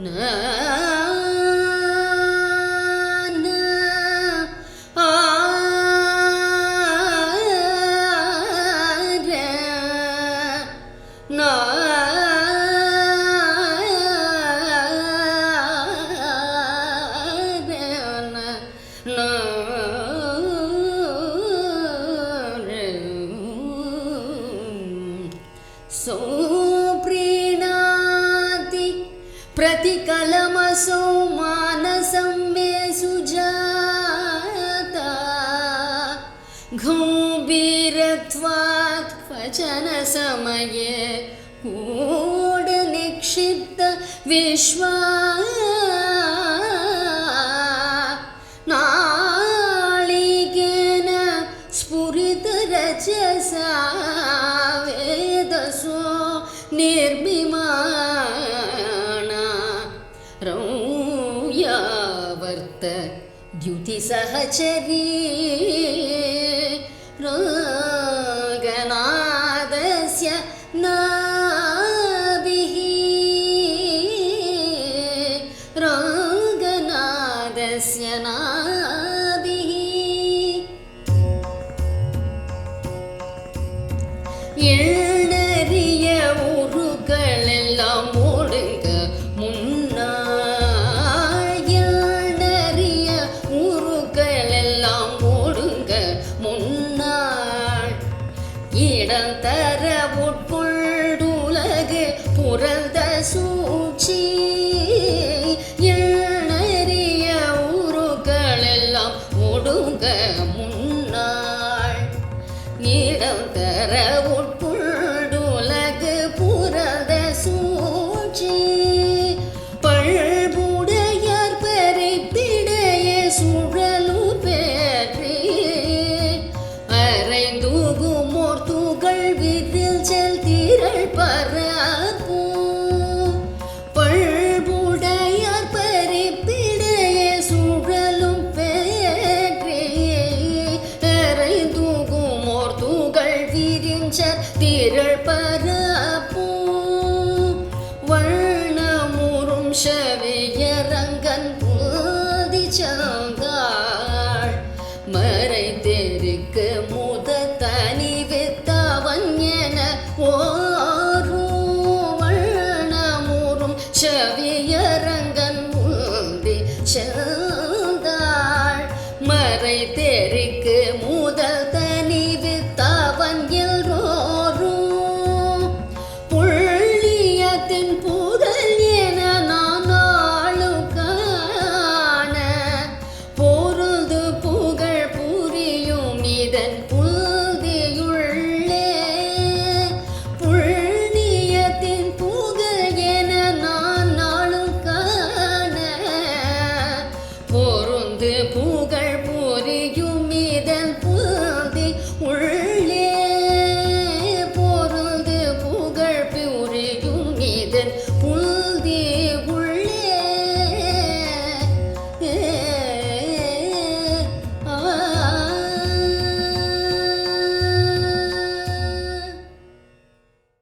嗯 प्रतिकलमसौ मानसं सुजाता गम्भीरत्वात् क्वचनसमये कूढनिक्षिप्त विश्वा नाळिकेन स्फुरितरजसा वेदसो निर्मिमाणा వర్త ద్యుతి సహచరీ రాగనాదస్య నాభిః రాగనాదస్య నాభిः எண்ணறிய உருகளெல்லாம் இடம் தர உட்கொண்டுலகு புரந்த சூழ்ச்சி. எண்ணறிய உருக்களெல்லாம் ஒடுங்க முன்னாள். இடம் தர உட்கொண்டுலகு விரிஞ்ச பரப்பும் பரப்பூ வண்ணமுறும் செவியரங்கன் பூதி மறை தெருக்கு முத தனி வித்தவன் என ஓரும் வண்ணமுறும் செவியரங்கன் பூதி சந்தாள் then